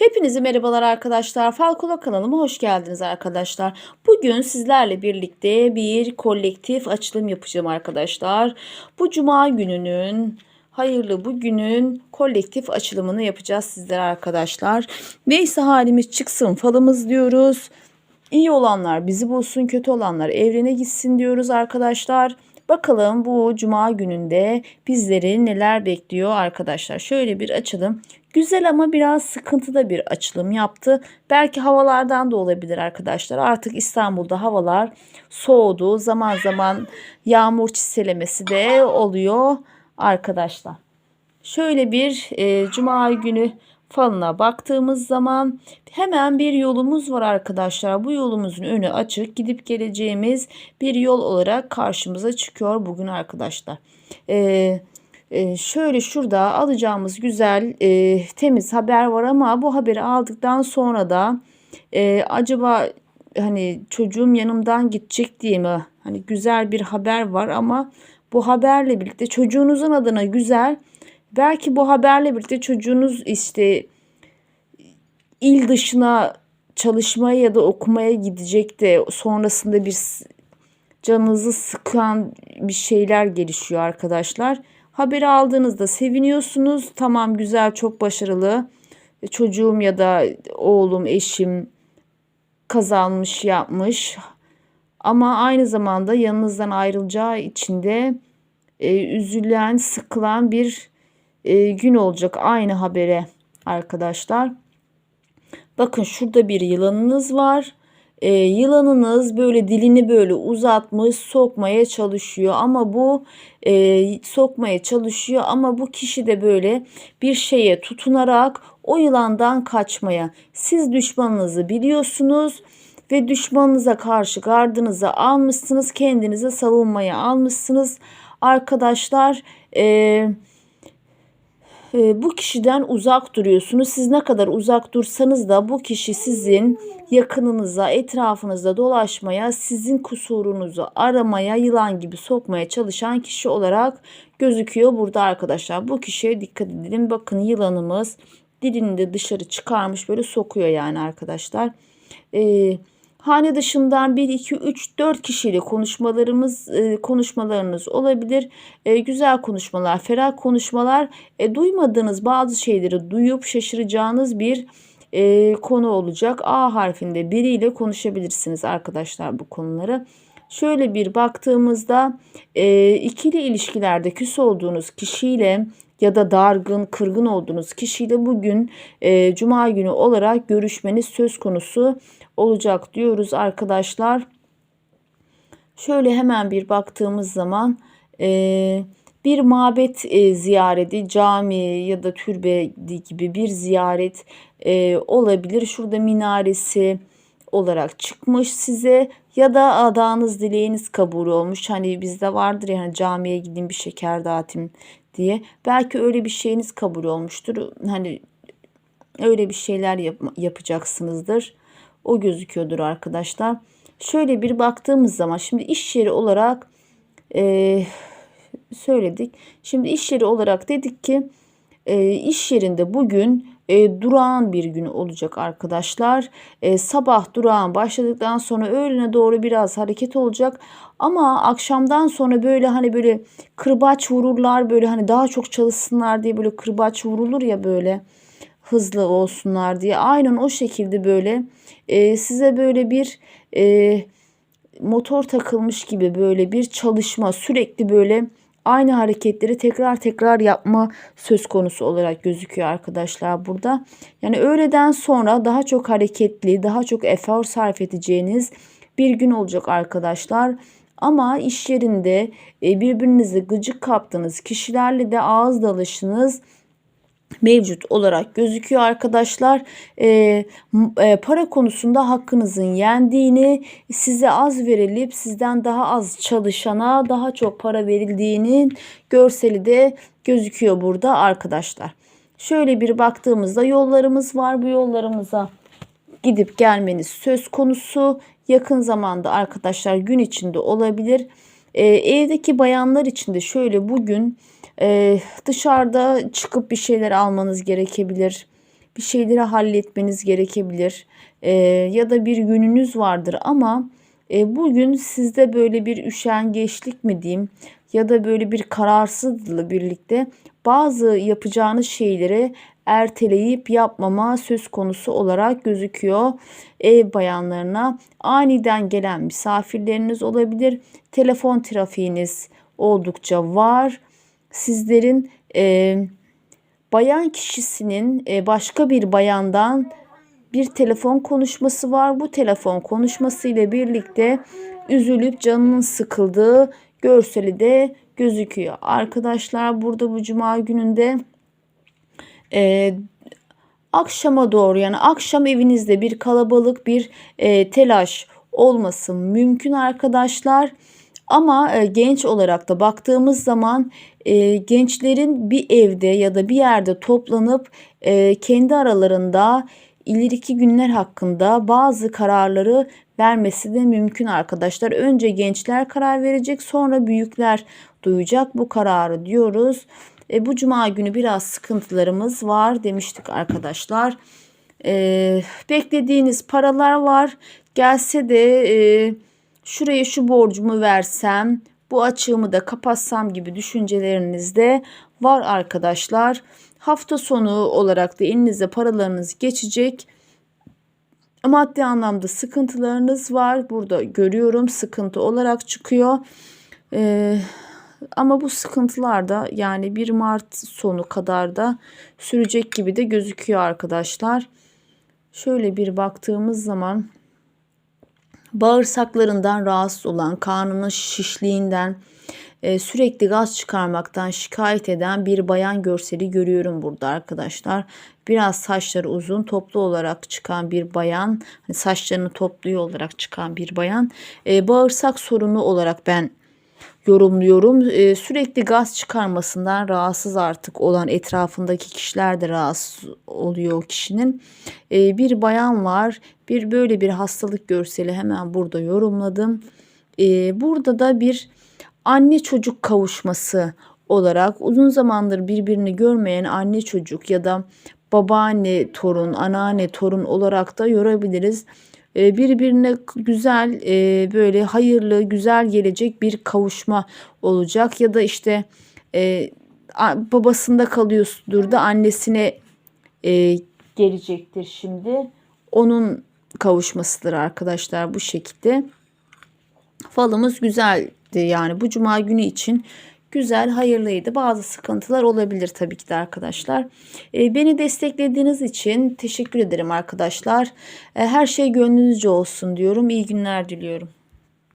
Hepinize merhabalar arkadaşlar. Falcola kanalıma hoş geldiniz arkadaşlar. Bugün sizlerle birlikte bir kolektif açılım yapacağım arkadaşlar. Bu cuma gününün hayırlı bugünün kolektif açılımını yapacağız sizlere arkadaşlar. Neyse halimiz çıksın falımız diyoruz. İyi olanlar bizi bulsun, kötü olanlar evrene gitsin diyoruz arkadaşlar. Bakalım bu cuma gününde bizleri neler bekliyor arkadaşlar. Şöyle bir açalım. Güzel ama biraz sıkıntıda bir açılım yaptı. Belki havalardan da olabilir arkadaşlar. Artık İstanbul'da havalar soğudu. Zaman zaman yağmur çiselemesi de oluyor arkadaşlar. Şöyle bir e, cuma günü falına baktığımız zaman hemen bir yolumuz var arkadaşlar. Bu yolumuzun önü açık. Gidip geleceğimiz bir yol olarak karşımıza çıkıyor bugün arkadaşlar. Ee, e, şöyle şurada alacağımız güzel e, temiz haber var ama bu haberi aldıktan sonra da e, acaba hani çocuğum yanımdan gidecek diye mi? Hani güzel bir haber var ama bu haberle birlikte çocuğunuzun adına güzel Belki bu haberle birlikte çocuğunuz işte il dışına çalışmaya ya da okumaya gidecek de sonrasında bir canınızı sıkan bir şeyler gelişiyor arkadaşlar. Haberi aldığınızda seviniyorsunuz. Tamam güzel çok başarılı. Çocuğum ya da oğlum, eşim kazanmış, yapmış. Ama aynı zamanda yanınızdan ayrılacağı için de e, üzülen, sıkılan bir e, gün olacak aynı habere arkadaşlar. Bakın şurada bir yılanınız var. E, yılanınız böyle dilini böyle uzatmış sokmaya çalışıyor ama bu e, sokmaya çalışıyor ama bu kişi de böyle bir şeye tutunarak o yılandan kaçmaya. Siz düşmanınızı biliyorsunuz ve düşmanınıza karşı gardınızı almışsınız kendinize savunmaya almışsınız arkadaşlar. Eee bu kişiden uzak duruyorsunuz. Siz ne kadar uzak dursanız da bu kişi sizin yakınınıza, etrafınızda dolaşmaya, sizin kusurunuzu aramaya, yılan gibi sokmaya çalışan kişi olarak gözüküyor burada arkadaşlar. Bu kişiye dikkat edelim. Bakın yılanımız dilini de dışarı çıkarmış böyle sokuyor yani arkadaşlar. Eee hane dışından 1, 2, 3, 4 kişiyle konuşmalarımız e, konuşmalarınız olabilir. E, güzel konuşmalar, ferah konuşmalar, e, duymadığınız bazı şeyleri duyup şaşıracağınız bir konu olacak. A harfinde biriyle konuşabilirsiniz arkadaşlar bu konuları. Şöyle bir baktığımızda ikili ilişkilerde küs olduğunuz kişiyle ya da dargın, kırgın olduğunuz kişiyle bugün e, cuma günü olarak görüşmeniz söz konusu olacak diyoruz arkadaşlar. Şöyle hemen bir baktığımız zaman e, bir mabet e, ziyareti, cami ya da türbe gibi bir ziyaret e, olabilir. Şurada minaresi olarak çıkmış size ya da adağınız dileğiniz kabul olmuş. Hani bizde vardır ya hani camiye gideyim bir şeker dağıtayım diye. Belki öyle bir şeyiniz kabul olmuştur. Hani öyle bir şeyler yap yapacaksınızdır. O gözüküyordur arkadaşlar. Şöyle bir baktığımız zaman şimdi iş yeri olarak e, söyledik. Şimdi iş yeri olarak dedik ki e, iş yerinde bugün e, durağan bir gün olacak arkadaşlar. E, sabah durağan başladıktan sonra öğlene doğru biraz hareket olacak. Ama akşamdan sonra böyle hani böyle kırbaç vururlar böyle hani daha çok çalışsınlar diye böyle kırbaç vurulur ya böyle hızlı olsunlar diye. Aynen o şekilde böyle e, size böyle bir e, motor takılmış gibi böyle bir çalışma sürekli böyle aynı hareketleri tekrar tekrar yapma söz konusu olarak gözüküyor arkadaşlar burada. Yani öğleden sonra daha çok hareketli, daha çok efor sarf edeceğiniz bir gün olacak arkadaşlar. Ama iş yerinde e, birbirinizi gıcık kaptığınız kişilerle de ağız dalışınız mevcut olarak gözüküyor arkadaşlar. E, e, para konusunda hakkınızın yendiğini, size az verilip sizden daha az çalışana daha çok para verildiğinin görseli de gözüküyor burada arkadaşlar. Şöyle bir baktığımızda yollarımız var. Bu yollarımıza gidip gelmeniz söz konusu. Yakın zamanda arkadaşlar gün içinde olabilir. E, evdeki bayanlar için de şöyle bugün ee, dışarıda çıkıp bir şeyler almanız gerekebilir. Bir şeyleri halletmeniz gerekebilir. E, ya da bir gününüz vardır ama e, bugün sizde böyle bir üşengeçlik mi diyeyim ya da böyle bir kararsızlıkla birlikte bazı yapacağınız şeyleri erteleyip yapmama söz konusu olarak gözüküyor. Ev bayanlarına aniden gelen misafirleriniz olabilir. Telefon trafiğiniz oldukça var. Sizlerin e, bayan kişisinin e, başka bir bayandan bir telefon konuşması var. Bu telefon konuşması ile birlikte üzülüp canının sıkıldığı görseli de gözüküyor. Arkadaşlar burada bu cuma gününde e, akşama doğru yani akşam evinizde bir kalabalık bir e, telaş olması mümkün arkadaşlar. Ama e, genç olarak da baktığımız zaman e, gençlerin bir evde ya da bir yerde toplanıp e, kendi aralarında ileriki günler hakkında bazı kararları vermesi de mümkün arkadaşlar. Önce gençler karar verecek sonra büyükler duyacak bu kararı diyoruz. E, bu cuma günü biraz sıkıntılarımız var demiştik arkadaşlar. E, beklediğiniz paralar var. Gelse de e, şuraya şu borcumu versem, bu açığımı da kapatsam gibi düşünceleriniz de var arkadaşlar. Hafta sonu olarak da elinize paralarınız geçecek. Maddi anlamda sıkıntılarınız var. Burada görüyorum sıkıntı olarak çıkıyor. Ee, ama bu sıkıntılar da yani 1 Mart sonu kadar da sürecek gibi de gözüküyor arkadaşlar. Şöyle bir baktığımız zaman bağırsaklarından rahatsız olan, karnının şişliğinden, e, sürekli gaz çıkarmaktan şikayet eden bir bayan görseli görüyorum burada arkadaşlar. Biraz saçları uzun toplu olarak çıkan bir bayan, hani saçlarını topluyor olarak çıkan bir bayan. E, bağırsak sorunu olarak ben yorumluyorum. E, sürekli gaz çıkarmasından rahatsız artık olan etrafındaki kişiler de rahatsız oluyor o kişinin. E, bir bayan var. Bir böyle bir hastalık görseli hemen burada yorumladım. E, burada da bir anne çocuk kavuşması olarak uzun zamandır birbirini görmeyen anne çocuk ya da babaanne torun, anneanne torun olarak da yorabiliriz. Ee, birbirine güzel e, böyle hayırlı güzel gelecek bir kavuşma olacak ya da işte e, babasında kalıyordur da annesine e, gelecektir şimdi. Onun kavuşmasıdır arkadaşlar bu şekilde. Falımız güzeldi yani bu cuma günü için güzel, hayırlıydı. Bazı sıkıntılar olabilir tabii ki de arkadaşlar. E, beni desteklediğiniz için teşekkür ederim arkadaşlar. E, her şey gönlünüzce olsun diyorum. İyi günler diliyorum.